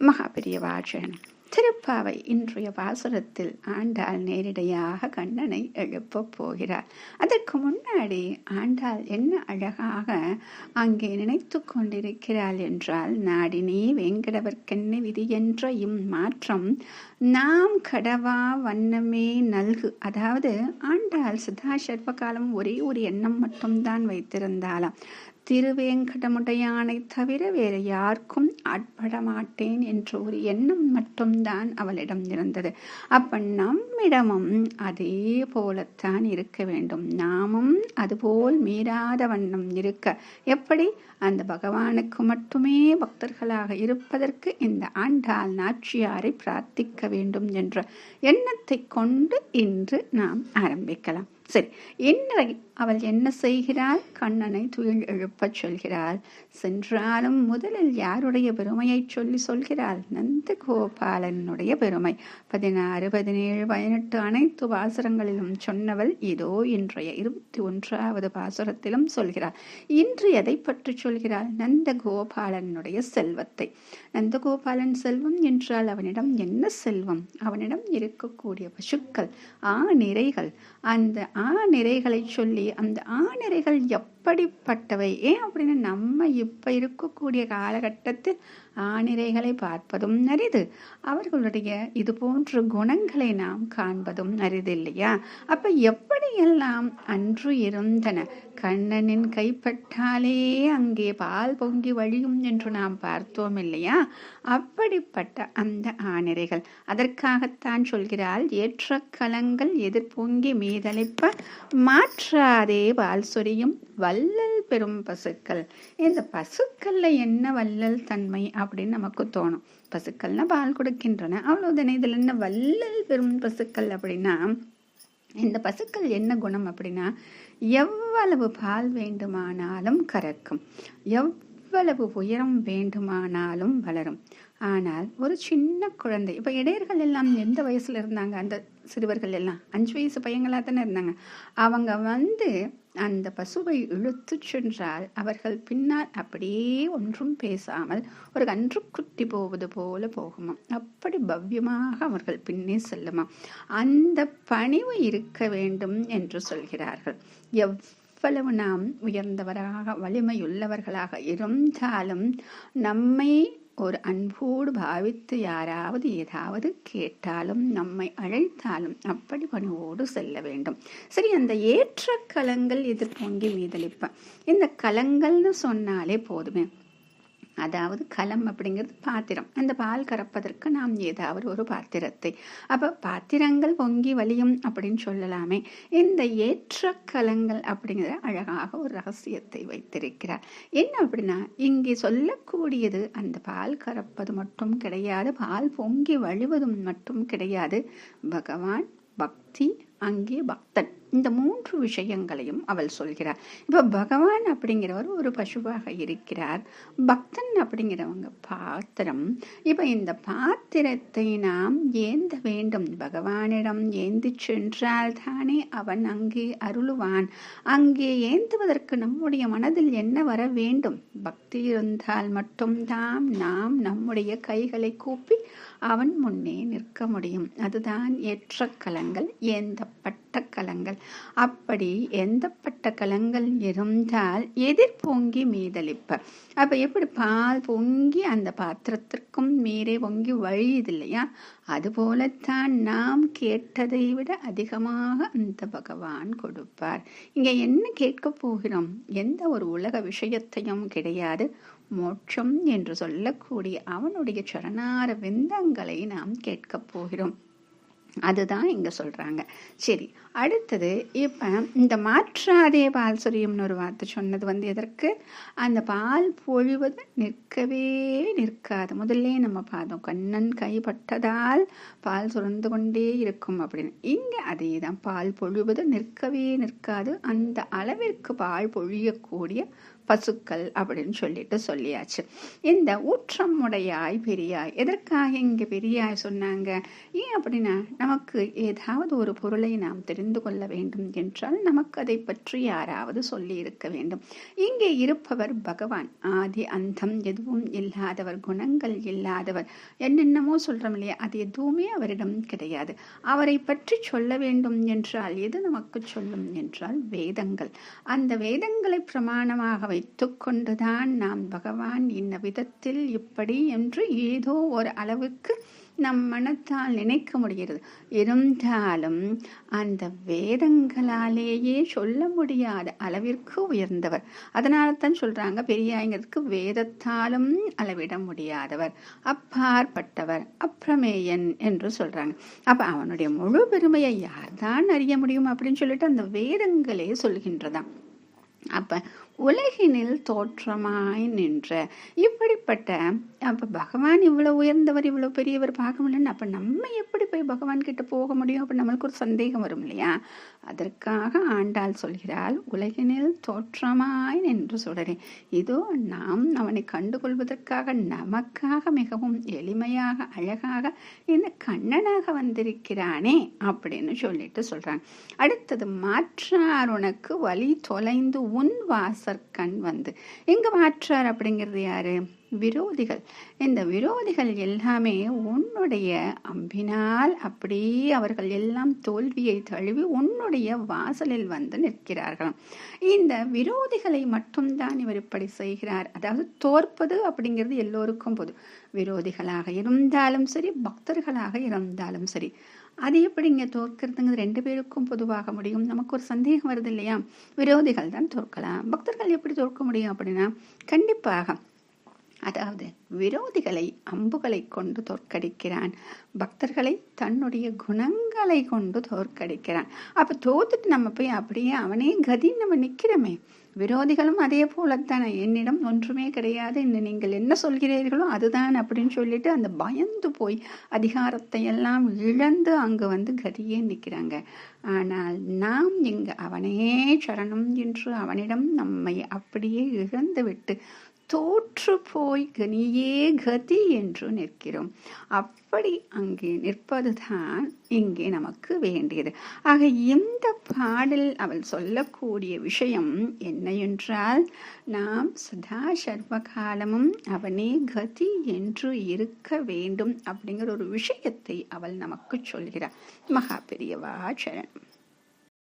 மகாபெரியவாச்சன் திருப்பாவை இன்றைய பாசுரத்தில் ஆண்டாள் நேரிடையாக கண்ணனை எழுப்பப் போகிறார். அதற்கு முன்னாடி ஆண்டாள் என்ன அழகாக அங்கே நினைத்து கொண்டிருக்கிறாள் என்றால் நாடினே வேங்கடவர்க்கென்ன விதி என்ற இம்மாற்றம் நாம் கடவா வண்ணமே நல்கு. அதாவது ஆண்டாள் சதா சர்வகாலம் ஒரே ஒரு எண்ணம் மட்டும்தான் வைத்திருந்தாளாம். திருவேங்கடமுடையானை தவிர வேறு யாருக்கும் ஆட்படமாட்டேன் என்ற ஒரு எண்ணம் மட்டும்தான் அவளிடம் இருந்தது. அப்ப நம்மிடமும் அதே போலத்தான் இருக்க வேண்டும். நாமும் அதுபோல் மீறாத வண்ணம் இருக்க. எப்படி? அந்த பகவானுக்கு மட்டுமே பக்தர்களாக இருப்பதற்கு இந்த ஆண்டாள் நாச்சியாரை பிரார்த்திக்க வேண்டும் என்ற எண்ணத்தை கொண்டு இன்று நாம் ஆரம்பிக்கலாம். சரி இன்றைய அவள் என்ன செய்கிறாள்? கண்ணனை துயில் எழுப்பச் சொல்கிறாள். சென்றாலும் முதலில் யாருடைய பெருமையைச் சொல்லி சொல்கிறாள்? நந்த கோபாலனுடைய பெருமை. பதினாறு பதினேழு பதினெட்டு அனைத்து பாசுரங்களிலும் சொன்னவள் இதோ இன்றைய இருபத்தி ஒன்றாவது பாசுரத்திலும் சொல்கிறாள். இன்று எதை பற்றி சொல்கிறாள்? நந்த கோபாலனுடைய செல்வத்தை. நந்தகோபாலன் செல்வம் என்றால் அவனிடம் என்ன செல்வம்? அவனிடம் இருக்கக்கூடிய பசுக்கள் ஆ நிறைகள் அந்த ஆ நிறைகளை சொல்லி அந்த ஆ எப்படிப்பட்டவை? ஏன் அப்படின்னு நம்ம இப்போ இருக்கக்கூடிய காலகட்டத்தில் ஆணிரைகளை பார்ப்பதும் அரிது. அவர்களுடைய இது போன்ற குணங்களை நாம் காண்பதும் அரிது இல்லையா? அப்ப எப்படியெல்லாம் அன்று இருந்தன? கண்ணனின் கைப்பட்டாலே அங்கே பால் பொங்கி வழியும் என்று நாம் பார்த்தோம் இல்லையா? அப்படிப்பட்ட அந்த ஆணிரைகள் அதற்காகத்தான் சொல்கிறாள் ஏற்ற கலங்கள் எதிர்பொங்கி மீதளிப்ப அதே பால் சொரியும் வள்ளல் பெரும் பசுக்கள். இந்த பசுக்கள்ல என்ன வள்ளல் தன்மை அப்படின்னு நமக்கு தோணும். பசுக்கள்னா பால் கொடுக்கின்றன. அவ்வளவுதானே. இதுல என்ன வள்ளல் பெரும் பசுக்கள் அப்படின்னா இந்த பசுக்கள் என்ன குணம் அப்படின்னா எவ்வளவு பால் வேண்டுமானாலும் கறக்கும். எவ்வளவு உயரம் வேண்டுமானாலும் வளரும். ஆனால் ஒரு சின்ன குழந்தை இப்போ இடையர்கள் எல்லாம் எந்த வயசுல இருந்தாங்க? அந்த சிறுவர்கள் எல்லாம் அஞ்சு வயசு பையங்களாக தானே இருந்தாங்க. அவங்க வந்து அந்த பசுவை இழுத்து சென்றால் அவர்கள் பின்னால் அப்படியே ஒன்றும் பேசாமல் ஒரு கன்று குட்டி போவது போல போகுமா அப்படி பவ்யமாக அவர்கள் பின்னே செல்லுமா அந்த பணிவு இருக்க வேண்டும் என்று சொல்கிறார்கள். எவ் எவ்வளவு நாம் உயர்ந்தவராக வலிமையுள்ளவர்களாக இருந்தாலும் நம்மை ஒரு அன்போடு பாவித்து யாராவது ஏதாவது கேட்டாலும் நம்மை அழைத்தாலும் அப்படி பணிவோடு செல்ல வேண்டும். சரி அந்த ஏற்ற கலங்கள் எதிர்பொங்கி மீதளிப்பேன் இந்த கலங்கள்னு சொன்னாலே போதுமே. அதாவது கலம் அப்படிங்கிறது பாத்திரம். அந்த பால் கறப்பதற்கு நாம் ஏதாவது ஒரு பாத்திரத்தை. அப்போ பாத்திரங்கள் பொங்கி வலியும் அப்படின்னு சொல்லலாமே. இந்த ஏற்ற கலங்கள் அப்படிங்கிற அழகாக ஒரு ரகசியத்தை வைத்திருக்கிறார். என்ன அப்படின்னா இங்கே சொல்லக்கூடியது அந்த பால் கறப்பது மட்டும் கிடையாது பால் பொங்கி வழிவதும் மட்டும் கிடையாது. பகவான் பக்தி அங்கே பக்தன். இந்த மூன்று விஷயங்களையும் அவள் சொல்கிறார். இப்போ பகவான் அப்படிங்கிறவர் ஒரு பசுவாக இருக்கிறார். பக்தன் அப்படிங்கிறவங்க பாத்திரம். இப்போ இந்த பாத்திரத்தை நாம் ஏந்த வேண்டும்? பகவானிடம் ஏந்தி சென்றால் தானே அவன் அங்கே அருளுவான். அங்கே ஏந்துவதற்கு நம்முடைய மனதில் என்ன வர வேண்டும்? பக்தி இருந்தால் மட்டும்தான் நாம் நம்முடைய கைகளை கூப்பி அவன் முன்னே நிற்க முடியும். அதுதான் ஏற்ற கலங்கள். ஏந்தப்பட்ட கலங்கள் அப்படி எந்தப்பட்ட கலங்கள் இருந்தால் எதிர் பொங்கி மீதளிப்ப அப்ப எப்படி பால் பொங்கி அந்த பாத்திரத்திற்கும் மீறே பொங்கி வழியுது இல்லையா? அதுபோலத்தான் நாம் கேட்டதை விட அதிகமாக அந்த பகவான் கொடுப்பார். இங்க என்ன கேட்க போகிறோம்? எந்த ஒரு உலக விஷயத்தையும் கிடையாது. மோட்சம் என்று சொல்லக்கூடிய அவனுடைய சரணார விந்தங்களை நாம் கேட்கப் போகிறோம். அதுதான் இங்கே சொல்கிறாங்க சரி அடுத்தது இப்போ இந்த மாற்றாதே பால் சொரியம்னு ஒரு வார்த்தை சொன்னது வந்து எதற்கு? அந்த பால் பொழிவது நிற்கவே நிற்காது. முதல்ல நம்ம பார்த்தோம் கண்ணன் கைப்பட்டதால் பால் சுரந்து கொண்டே இருக்கும் அப்படின்னு. இங்கே அதே தான் பால் பொழிவது நிற்கவே நிற்காது. அந்த அளவிற்கு பால் பொழியக்கூடிய பசுக்கள் அப்படின்னு சொல்லிட்டு சொல்லியாச்சு. இந்த ஊற்றம் உடையாய் பெரியாய் எதற்காக இங்கே பெரியாய் சொன்னாங்க? ஏன் அப்படின்னா நமக்கு ஏதாவது ஒரு பொருளை நாம் தெரிந்து கொள்ள வேண்டும் என்றால் நமக்கு அதை பற்றி யாராவது சொல்லி இருக்க வேண்டும். இங்கே இருப்பவர் பகவான். ஆதி அந்தம் எதுவும் இல்லாதவர் குணங்கள் இல்லாதவர். என்னென்னமோ சொல்றோம் இல்லையா? அது எதுவுமே அவரிடம் கிடையாது. அவரை பற்றி சொல்ல வேண்டும் என்றால் எது நமக்கு சொல்லும் என்றால் வேதங்கள். அந்த வேதங்களை பிரமாணமாக வைத்துக்கொண்டுதான் நாம் பகவான் இந்த விதத்தில் இப்படி என்று ஏதோ ஒரு அளவுக்கு நம் மனத்தால் நினைக்க முடிகிறது. இருந்தாலும் அந்த வேதங்களாலேயே சொல்ல முடியாத அளவிற்கு உயர்ந்தவர். அதனால தான் சொல்றாங்க பெரியாய்ங்கிறதுக்கு வேதத்தாலும் அளவிட முடியாதவர். அப்பாற்பட்டவர் அப்ரமேயன் என்று சொல்றாங்க. அப்ப அவனுடைய முழு பெருமையை யார்தான் அறிய முடியும் அப்படின்னு சொல்லிட்டு அந்த வேதங்களே சொல்கின்றதான் அப்ப உலகினில் தோற்றமாய் நின்ற இப்படிப்பட்ட அப்ப பகவான் இவ்வளவு உயர்ந்தவர் இவ்வளவு பெரியவர் பார்க்க முடியலன்னு அப்ப நம்ம எப்படி போய் பகவான் கிட்ட போக முடியும்? அப்ப நம்மளுக்கு ஒரு சந்தேகம் வரும் இல்லையா? அதற்காக ஆண்டாள் சொல்கிறாள் உலகினில் தோற்றமாய் நின்று சுடரேன் இதோ நாம் அவனை கண்டுகொள்வதற்காக நமக்காக மிகவும் எளிமையாக அழகாக இந்த கண்ணனாக வந்திருக்கிறானே அப்படின்னு சொல்லிட்டு சொல்கிறாங்க அடுத்தது மாற்றார் உனக்கு வழி தொலைந்து உன் வாசற்கண் வந்து. இங்கு மாற்றார் அப்படிங்கிறது யாரு? விரோதிகள். இந்த விரோதிகள் எல்லாமே உன்னுடைய அம்பினால் அப்படியே அவர்கள் எல்லாம் தோல்வியை தழுவி உன்னுடைய வாசலில் வந்து நிற்கிறார்களாம் இந்த விரோதிகளை மட்டும்தான் இவர் இப்படி செய்கிறார். அதாவது தோற்பது அப்படிங்கிறது எல்லோருக்கும் பொது. விரோதிகளாக இருந்தாலும் சரி பக்தர்களாக இருந்தாலும் சரி. அது எப்படி இங்கே தோற்கிறதுங்கிறது ரெண்டு பேருக்கும் பொதுவாக முடியும். நமக்கு ஒரு சந்தேகம் வருது இல்லையா? விரோதிகள் தான் தோற்கலாம். பக்தர்கள் எப்படி தோற்க முடியும் அப்படின்னா கண்டிப்பாக அதாவது விரோதிகளை அம்புகளை கொண்டு தோற்கடிக்கிறான். பக்தர்களை தன்னுடைய குணங்களை கொண்டு தோற்கடிக்கிறான். அப்ப தோத்துட்டு நம்ம போய் அப்படியே அவனே கதின்னு நம்ம நிக்கிறோமே. விரோதிகளும் அதே போலத்தானே. என்னிடம் ஒன்றுமே கிடையாது. இன்னும் நீங்கள் என்ன சொல்கிறீர்களோ அதுதான் அப்படின்னு சொல்லிட்டு அந்த பயந்து போய் அதிகாரத்தை எல்லாம் இழந்து அங்கு வந்து கதியே நிற்கிறாங்க ஆனால் நாம் இங்கு அவனே சரணம் என்று அவனிடம் நம்மை அப்படியே இழந்து விட்டு தோற்று போய் நீயே கதி என்று நிற்கிறோம். அப்படி அங்கே நிற்பதுதான் இங்கே நமக்கு வேண்டியது. ஆக இந்த பாடல் அவள் சொல்லக்கூடிய விஷயம் என்ன என்றால் நாம் சதா சர்வகாலமும் அவனே கதி என்று இருக்க வேண்டும் அப்படிங்கிற ஒரு விஷயத்தை அவள் நமக்கு சொல்கிறார் மகா பெரியவா சரணம்.